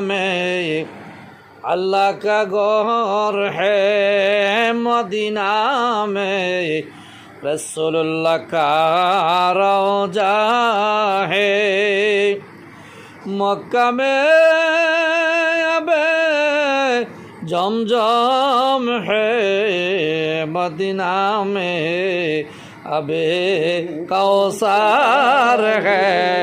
में अल्लाह का गौर है मदीना में। रसूलुल्लाह का रोजा है। मक्का में अबे जमजम है मदीना में। अबे कौसार है।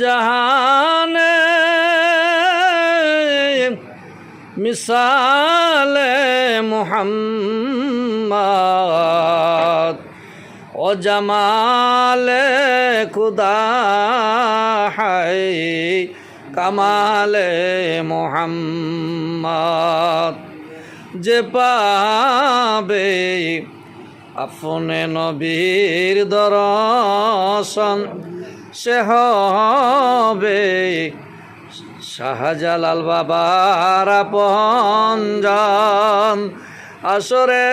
জাহানে মিসালে মোহাম্মদ ও জামালে খুদাহাই কামালে মোহাম্মদ। যে পাবে আপনে নবীর দর্শন সে হবে শাহজালাল বাবার পঞ্জন আসরে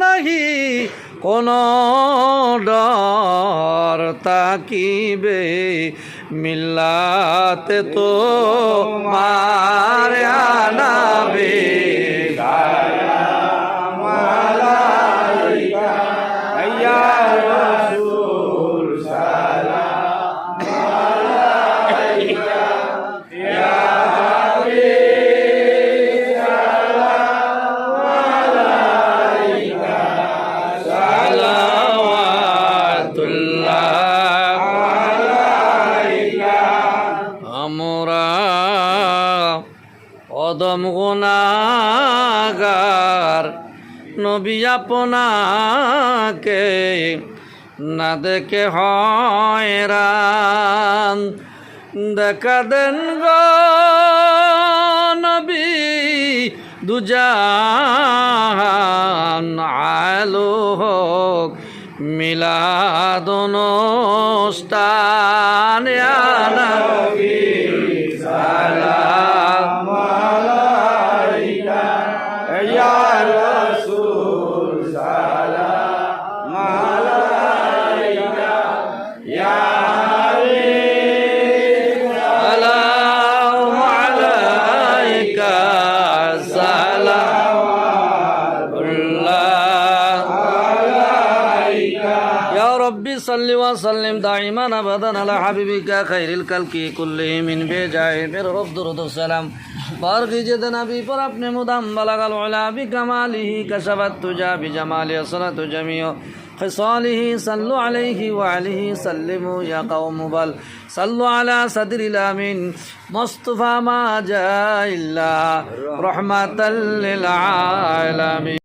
নাহি কোন ডর তাকিবে মিল্লাতে তো মারে আনাবে। অদম গুণাগার, নবী আপনাকে না দেখে হয়রান। দেখা দেন নবী দুজাহান, আলো হোক মিলাদ অনুষ্ঠান। ইয়া নবী সালাম রব্বি সাল্লি ওয়া সাল্লিম দাইমান আবাদান আলা হাবিবিকা খাইরিল কালকি কুল্লিহি মিন বেজায়ে মের রব দুরুদ সালাম। পার গিজে নবী পর আপনি মুদাম বালাগাল উলা বি কামালিহি কাশাবাত তুজা বি জামালি আসরাতু জামিও خصاله صلوا عليه وعليه سلموا يا قوم بل صلوا على صدر الأمين مصطفى ما جاء إلا رحمة للعالمين